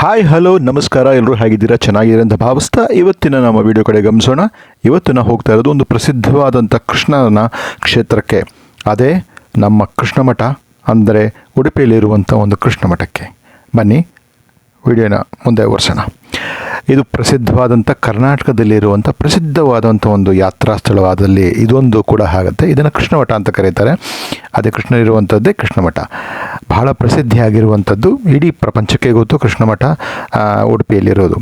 Hi, hello, ನಮಸ್ಕಾರ. ಎಲ್ಲರೂ ಹೇಗಿದ್ದೀರಾ? ಚೆನ್ನಾಗಿದೆ ಅಂತ ಭಾವಿಸ್ತಾ ಇವತ್ತಿನ ನಮ್ಮ ವಿಡಿಯೋ ಕಡೆ ಗಮನಿಸೋಣ. ಇವತ್ತು ಹೋಗ್ತಾ ಇರೋದು ಒಂದು ಪ್ರಸಿದ್ಧವಾದಂಥ ಕೃಷ್ಣನ ಕ್ಷೇತ್ರಕ್ಕೆ. ಅದೇ ನಮ್ಮ ಕೃಷ್ಣ ಮಠ ಅಂದರೆ ಉಡುಪಿಯಲ್ಲಿರುವಂಥ ಒಂದು ಕೃಷ್ಣ ಮಠಕ್ಕೆ ಬನ್ನಿ, ವಿಡಿಯೋನ ಮುಂದೆ ವರ್ಷಣ ಇದು ಪ್ರಸಿದ್ಧವಾದಂಥ ಕರ್ನಾಟಕದಲ್ಲಿರುವಂಥ ಪ್ರಸಿದ್ಧವಾದಂಥ ಒಂದು ಯಾತ್ರಾ ಸ್ಥಳವಾದಲ್ಲಿ ಇದೊಂದು ಕೂಡ ಆಗುತ್ತೆ. ಇದನ್ನು ಕೃಷ್ಣ ಮಠ ಅಂತ ಕರೀತಾರೆ. ಅದೇ ಕೃಷ್ಣ ಕೃಷ್ಣಮಠ. ಕೃಷ್ಣ ಮಠ ಬಹಳ ಪ್ರಸಿದ್ಧಿಯಾಗಿರುವಂಥದ್ದು ಇಡೀ ಪ್ರಪಂಚಕ್ಕೆ ಗೊತ್ತು ಕೃಷ್ಣಮಠ ಉಡುಪಿಯಲ್ಲಿರೋದು.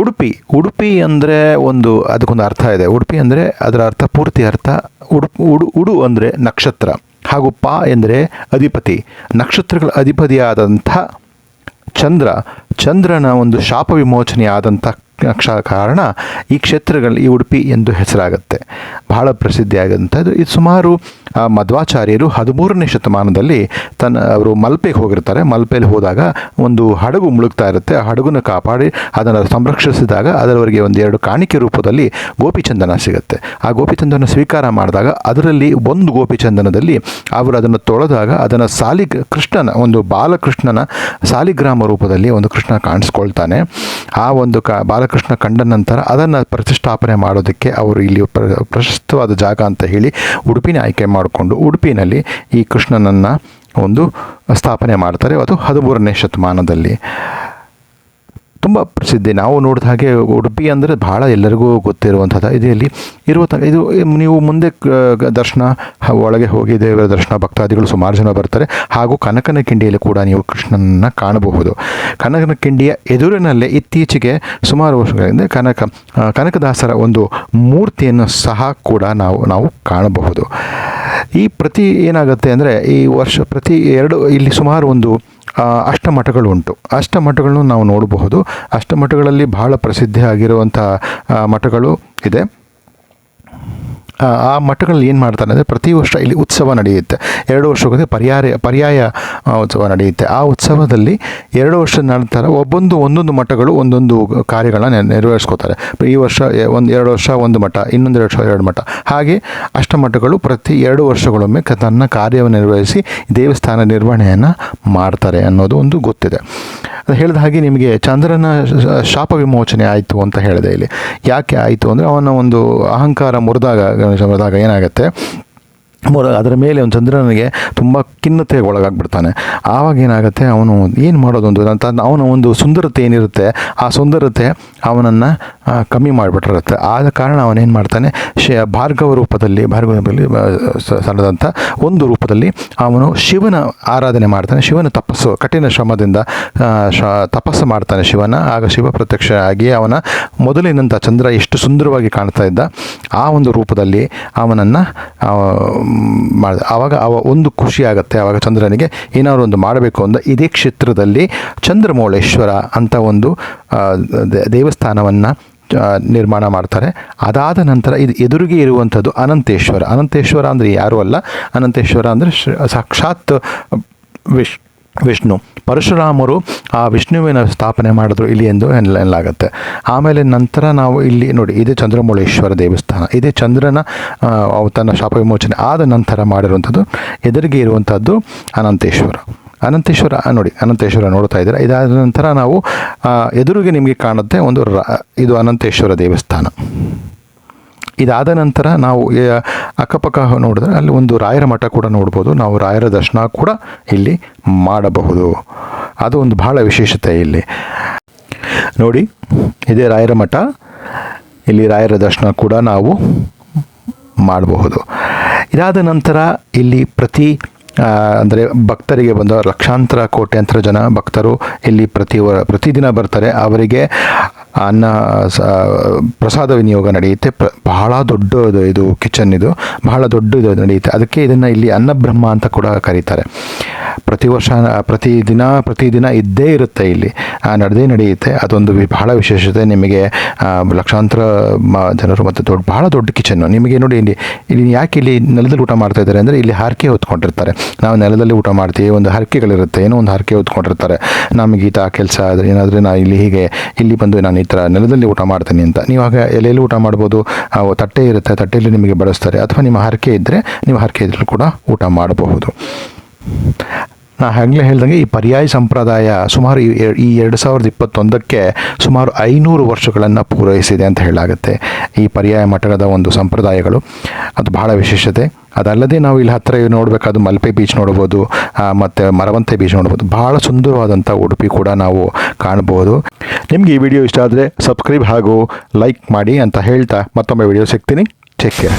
ಉಡುಪಿ ಉಡುಪಿ ಅಂದರೆ ಒಂದು ಅದಕ್ಕೊಂದು ಅರ್ಥ ಇದೆ. ಉಡುಪಿ ಅಂದರೆ ಅದರ ಅರ್ಥ ಪೂರ್ತಿ ಅರ್ಥ ಉಡು ಉಡು ಉಡು ಅಂದರೆ ನಕ್ಷತ್ರ ಹಾಗೂ ಪಾ ಎಂದರೆ ಅಧಿಪತಿ. ನಕ್ಷತ್ರಗಳ ಅಧಿಪತಿಯಾದಂಥ ಚಂದ್ರ ಚಂದ್ರನ ಒಂದು ಶಾಪ ವಿಮೋಚನೆ ಆದಂಥ ಕ್ಷ ಕಾರಣ ಈ ಕ್ಷೇತ್ರಗಳು ಈ ಉಡುಪಿ ಎಂದು ಹೆಸರಾಗುತ್ತೆ. ಬಹಳ ಪ್ರಸಿದ್ಧಿಯಾಗಂಥದ್ದು ಇದು ಸುಮಾರು ಮಧ್ವಾಚಾರ್ಯರು ಹದಿಮೂರನೇ ಶತಮಾನದಲ್ಲಿ ತನ್ನ ಅವರು ಮಲ್ಪೆಗೆ ಹೋಗಿರ್ತಾರೆ. ಮಲ್ಪೆಯಲ್ಲಿ ಹೋದಾಗ ಒಂದು ಹಡಗು ಮುಳುಗ್ತಾ ಇರುತ್ತೆ. ಆ ಹಡಗನ್ನು ಕಾಪಾಡಿ ಅದನ್ನು ಸಂರಕ್ಷಿಸಿದಾಗ ಅದರವರಿಗೆ ಒಂದು ಎರಡು ಕಾಣಿಕೆ ರೂಪದಲ್ಲಿ ಗೋಪಿಚಂದನ ಸಿಗುತ್ತೆ. ಆ ಗೋಪಿಚಂದನ ಸ್ವೀಕಾರ ಮಾಡಿದಾಗ ಅದರಲ್ಲಿ ಒಂದು ಗೋಪಿಚಂದನದಲ್ಲಿ ಅವರು ಅದನ್ನು ತೊಳೆದಾಗ ಅದನ್ನು ಸಾಲಿ ಕೃಷ್ಣನ ಒಂದು ಬಾಲಕೃಷ್ಣನ ಸಾಲಿಗ್ರಾಮ ರೂಪದಲ್ಲಿ ಒಂದು ಕೃಷ್ಣ ಕಾಣಿಸ್ಕೊಳ್ತಾನೆ. ಆ ಒಂದು ಕ ಬಾಲಕೃಷ್ಣ ಕಂಡ ನಂತರ ಅದನ್ನು ಪ್ರತಿಷ್ಠಾಪನೆ ಮಾಡೋದಕ್ಕೆ ಅವರು ಇಲ್ಲಿ ಪ್ರ, ಪ್ರಶಸ್ತವಾದ ಜಾಗ ಅಂತ ಹೇಳಿ ಉಡುಪಿನ ಆಯ್ಕೆ ಮಾಡಿಕೊಂಡು ಉಡುಪಿನಲ್ಲಿ ಈ ಕೃಷ್ಣನನ್ನು ಒಂದು ಸ್ಥಾಪನೆ ಮಾಡ್ತಾರೆ. ಅದು ಹದಿಮೂರನೇ ಶತಮಾನದಲ್ಲಿ. ತುಂಬ ಪ್ರಸಿದ್ಧಿ. ನಾವು ನೋಡಿದ ಹಾಗೆ ಉಡುಪಿ ಅಂದರೆ ಭಾಳ ಎಲ್ಲರಿಗೂ ಗೊತ್ತಿರುವಂಥದ್ದು. ಇದರಲ್ಲಿ ಇರುವ ಇದು ನೀವು ಮುಂದೆ ದರ್ಶನ ಒಳಗೆ ಹೋಗಿ ದೇವರ ದರ್ಶನ, ಭಕ್ತಾದಿಗಳು ಸುಮಾರು ಜನ ಬರ್ತಾರೆ. ಹಾಗೂ ಕನಕನ ಕಿಂಡಿಯಲ್ಲಿ ಕೂಡ ನೀವು ಕೃಷ್ಣನನ್ನು ಕಾಣಬಹುದು. ಕನಕನ ಕಿಂಡಿಯ ಎದುರಿನಲ್ಲೇ ಇತ್ತೀಚೆಗೆ ಸುಮಾರು ವರ್ಷಗಳಿಂದ ಕನಕ ಕನಕದಾಸರ ಒಂದು ಮೂರ್ತಿಯನ್ನು ಸಹ ಕೂಡ ನಾವು ನಾವು ಕಾಣಬಹುದು. ಈ ಪ್ರತಿ ಏನಾಗುತ್ತೆ ಅಂದರೆ ಈ ವರ್ಷ ಪ್ರತಿ ಎರಡು, ಇಲ್ಲಿ ಸುಮಾರು ಒಂದು ಅಷ್ಟಮಠಗಳು ಉಂಟು ಅಷ್ಟಮಠಗಳನ್ನು ನಾವು ನೋಡಬಹುದು. ಅಷ್ಟಮಠಗಳಲ್ಲಿ ಬಹಳ ಪ್ರಸಿದ್ಧಿ ಆಗಿರುವಂಥ ಮಠಗಳು ಇದೆ. ಆ ಮಠಗಳಲ್ಲಿ ಏನು ಮಾಡ್ತಾರೆ ಅಂದರೆ ಪ್ರತಿ ವರ್ಷ ಇಲ್ಲಿ ಉತ್ಸವ ನಡೆಯುತ್ತೆ. ಎರಡು ವರ್ಷಕ್ಕೆ ಪರ್ಯಾಯ ಪರ್ಯಾಯ ಉತ್ಸವ ನಡೆಯುತ್ತೆ. ಆ ಉತ್ಸವದಲ್ಲಿ ಎರಡು ವರ್ಷದ ನಂತರ ಒಬ್ಬೊಂದು, ಒಂದೊಂದು ಮಠಗಳು ಒಂದೊಂದು ಕಾರ್ಯಗಳನ್ನ ನೆರವೇರಿಸ್ಕೋತಾರೆ. ಈ ವರ್ಷ ಒಂದು, ಎರಡು ವರ್ಷ ಒಂದು ಮಠ, ಇನ್ನೊಂದು ಎರಡು ವರ್ಷ ಎರಡು ಮಠ. ಹಾಗೆ ಅಷ್ಟಮಠಗಳು ಪ್ರತಿ ಎರಡು ವರ್ಷಗಳೊಮ್ಮೆ ತನ್ನ ಕಾರ್ಯವನ್ನು ನಿರ್ವಹಿಸಿ ದೇವಸ್ಥಾನ ನಿರ್ವಹಣೆಯನ್ನು ಮಾಡ್ತಾರೆ ಅನ್ನೋದು ಒಂದು ಗೊತ್ತಿದೆ. ಅದು ಹೇಳಿದ ಹಾಗೆ ನಿಮಗೆ ಚಂದ್ರನ ಶಾಪ ವಿಮೋಚನೆ ಆಯಿತು ಅಂತ ಹೇಳಿದೆ ಇಲ್ಲಿ. ಯಾಕೆ ಆಯಿತು ಅಂದರೆ ಅವನ ಒಂದು ಅಹಂಕಾರ ಮುರಿದಾಗ ಮುರಿದಾಗ ಏನಾಗುತ್ತೆ? ಅದರ ಮೇಲೆ ಒಂದು ಚಂದ್ರನಿಗೆ ತುಂಬ ಖಿನ್ನತೆಗೆ ಒಳಗಾಗ್ಬಿಡ್ತಾನೆ. ಆವಾಗ ಏನಾಗುತ್ತೆ, ಅವನು ಏನು ಮಾಡೋದು ಒಂದು ಅಂತ ಅವನ ಒಂದು ಸುಂದರತೆ ಏನಿರುತ್ತೆ, ಆ ಸುಂದರತೆ ಅವನನ್ನು ಕಮ್ಮಿ ಮಾಡಿಬಿಟ್ಟಿರುತ್ತೆ. ಆದ ಕಾರಣ ಅವನೇನು ಮಾಡ್ತಾನೆ, ಶೇ, ಭಾರ್ಗವ ರೂಪದಲ್ಲಿ ಭಾರ್ಗವ ರೂಪದಲ್ಲಿ ಸಣ್ಣದಂಥ ಒಂದು ರೂಪದಲ್ಲಿ ಅವನು ಶಿವನ ಆರಾಧನೆ ಮಾಡ್ತಾನೆ. ಶಿವನ ತಪಸ್ಸು, ಕಠಿಣ ಶ್ರಮದಿಂದ ಶ, ತಪಸ್ಸು ಮಾಡ್ತಾನೆ ಶಿವನ. ಆಗ ಶಿವ ಪ್ರತ್ಯಕ್ಷ ಆಗಿ ಅವನ ಮೊದಲಿನಂಥ ಚಂದ್ರ ಎಷ್ಟು ಸುಂದರವಾಗಿ ಕಾಣ್ತಾ ಇದ್ದ, ಆ ಒಂದು ರೂಪದಲ್ಲಿ ಅವನನ್ನು ಮಾಡಿದ. ಆವಾಗ ಅವ ಒಂದು ಖುಷಿ ಆಗುತ್ತೆ, ಆವಾಗ ಚಂದ್ರನಿಗೆ ಏನಾದ್ರು ಒಂದು ಮಾಡಬೇಕು ಅಂತ ಇದೇ ಕ್ಷೇತ್ರದಲ್ಲಿ ಚಂದ್ರಮೌಳೇಶ್ವರ ಅಂತ ಒಂದು ದೇವಸ್ಥಾನವನ್ನ ನಿರ್ಮಾಣ ಮಾಡ್ತಾರೆ. ಅದಾದ ನಂತರ ಇದು ಎದುರಿಗೆ ಇರುವಂಥದ್ದು ಅನಂತೇಶ್ವರ. ಅನಂತೇಶ್ವರ ಅಂದರೆ ಯಾರೂ ಅಲ್ಲ? ಅನಂತೇಶ್ವರ ಅಂದರೆ ಸಾಕ್ಷಾತ್ ವಿಶ್ ವಿಷ್ಣು. ಪರಶುರಾಮರು ಆ ವಿಷ್ಣುವಿನ ಸ್ಥಾಪನೆ ಮಾಡಿದ್ರು ಇಲ್ಲಿ ಎಂದು ಎನ್ನಲ- ಎನ್ನಲಾಗುತ್ತೆ. ಆಮೇಲೆ ನಂತರ ನಾವು ಇಲ್ಲಿ ನೋಡಿ, ಇದೇ ಚಂದ್ರಮೌಳೇಶ್ವರ ದೇವಸ್ಥಾನ. ಇದೇ ಚಂದ್ರನ ತನ್ನ ಶಾಪ ವಿಮೋಚನೆ ಆದ ನಂತರ ಮಾಡಿರುವಂಥದ್ದು, ಎದುರಿಗೆ ಇರುವಂಥದ್ದು ಅನಂತೇಶ್ವರ. ಅನಂತೇಶ್ವರ, ನೋಡಿ, ಅನಂತೇಶ್ವರ ನೋಡ್ತಾ ಇದ್ದೀರಾ? ಇದಾದ ನಂತರ ನಾವು ಎದುರಿಗೆ ನಿಮಗೆ ಕಾಣುತ್ತೆ ಒಂದು ಇದು ಅನಂತೇಶ್ವರ ದೇವಸ್ಥಾನ. ಇದಾದ ನಂತರ ನಾವು ಅಕ್ಕಪಕ್ಕ ನೋಡಿದ್ರೆ ಅಲ್ಲಿ ಒಂದು ರಾಯರ ಮಠ ಕೂಡ ನೋಡ್ಬೋದು. ನಾವು ರಾಯರ ದರ್ಶನ ಕೂಡ ಇಲ್ಲಿ ಮಾಡಬಹುದು. ಅದು ಒಂದು ಬಹಳ ವಿಶೇಷತೆ ಇಲ್ಲಿ. ನೋಡಿ, ಇದೇ ರಾಯರ ಮಠ. ಇಲ್ಲಿ ರಾಯರ ದರ್ಶನ ಕೂಡ ನಾವು ಮಾಡಬಹುದು. ಇದಾದ ನಂತರ ಇಲ್ಲಿ ಪ್ರತಿ ಅಂದರೆ ಭಕ್ತರಿಗೆ ಬಂದ ಲಕ್ಷಾಂತರ ಕೋಟ್ಯಾಂತರ ಜನ ಭಕ್ತರು ಇಲ್ಲಿ ಪ್ರತಿ ಪ್ರತಿದಿನ ಬರ್ತಾರೆ. ಅವರಿಗೆ ಅನ್ನ ಪ್ರಸಾದ ವಿನಿಯೋಗ ನಡೆಯುತ್ತೆ. ಬಹಳ ದೊಡ್ಡ ಇದು ಕಿಚನ್ ಇದು. ಬಹಳ ದೊಡ್ಡ ಇದು ನಡೆಯುತ್ತೆ. ಅದಕ್ಕೆ ಇದನ್ನು ಇಲ್ಲಿ ಅನ್ನಬ್ರಹ್ಮ ಅಂತ ಕೂಡ ಕರೀತಾರೆ. ಪ್ರತಿ ವರ್ಷ ಪ್ರತಿದಿನ ಪ್ರತಿದಿನ ಇದ್ದೇ ಇರುತ್ತೆ ಇಲ್ಲಿ. ನಡೆದೇ ನಡೆಯುತ್ತೆ. ಅದೊಂದು ಬಹಳ ವಿಶೇಷತೆ ನಿಮಗೆ. ಲಕ್ಷಾಂತರ ಜನರು ಮತ್ತು ದೊಡ್ಡ, ಬಹಳ ದೊಡ್ಡ ಕಿಚನ್ನು. ನಿಮಗೆ ನೋಡಿ ಇಲ್ಲಿ ಇಲ್ಲಿ ಯಾಕೆ ಇಲ್ಲಿ ನೆಲದಲ್ಲಿ ಊಟ ಮಾಡ್ತಾ ಇದ್ದಾರೆ ಅಂದರೆ ಇಲ್ಲಿ ಹರಕೆ ಹೊತ್ಕೊಂಡಿರ್ತಾರೆ. ನಾವು ನೆಲದಲ್ಲಿ ಊಟ ಮಾಡ್ತೀವಿ, ಒಂದು ಹರಕೆಗಳಿರುತ್ತೆ, ಏನೋ ಒಂದು ಹರಕೆ ಹೊತ್ಕೊಂಡಿರ್ತಾರೆ. ನಮಗೆ ಈತ ಕೆಲಸ ಆದರೆ, ಏನಾದರೆ ನಾನು ಇಲ್ಲಿ ಹೀಗೆ, ಇಲ್ಲಿ ಬಂದು ನಾನು ಈ ಥರ ನೆಲದಲ್ಲಿ ಊಟ ಮಾಡ್ತೀನಿ ಅಂತ. ನೀವು ಆಗ ಎಲೆಯಲ್ಲಿ ಊಟ ಮಾಡ್ಬೋದು ತಟ್ಟೆ ಇರುತ್ತೆ, ತಟ್ಟೆಯಲ್ಲಿ ನಿಮಗೆ ಬಡಿಸ್ತಾರೆ ಅಥವಾ ನಿಮ್ಮ ಹರಕೆ ಇದ್ದರೆ ನೀವು ಹರಕೆ ಇದ್ರೂ ಕೂಡ ಊಟ ಮಾಡಬಹುದು. ನಾ ಆಗಲೇ ಹೇಳ್ದಂಗೆ ಈ ಪರ್ಯಾಯ ಸಂಪ್ರದಾಯ ಸುಮಾರು ಈ ಎರಡು ಸಾವಿರದ ಇಪ್ಪತ್ತೊಂದಕ್ಕೆ ಸುಮಾರು ಐನೂರು ವರ್ಷಗಳನ್ನು ಪೂರೈಸಿದೆ ಅಂತ ಹೇಳಾಗುತ್ತೆ ಈ ಪರ್ಯಾಯ ಮಠದ ಒಂದು ಸಂಪ್ರದಾಯಗಳು. ಅದು ಬಹಳ ವಿಶೇಷತೆ. ಅದಲ್ಲದೆ ನಾವು ಇಲ್ಲಿ ಹತ್ತಿರ ನೋಡಬೇಕಾದ ಮಲ್ಪೆ ಬೀಚ್ ನೋಡ್ಬೋದು ಮತ್ತು ಮರವಂತೆ ಬೀಚ್ ನೋಡ್ಬೋದು. ಭಾಳ ಸುಂದರವಾದಂಥ ಉಡುಪಿ ಕೂಡ ನಾವು ಕಾಣ್ಬೋದು. ನಿಮಗೆ ಈ ವಿಡಿಯೋ ಇಷ್ಟ ಆದರೆ ಸಬ್ಸ್ಕ್ರೈಬ್ ಹಾಗೂ ಲೈಕ್ ಮಾಡಿ ಅಂತ ಹೇಳ್ತಾ ಮತ್ತೊಮ್ಮೆ ವಿಡಿಯೋ ಸಿಗ್ತೀನಿ. Check care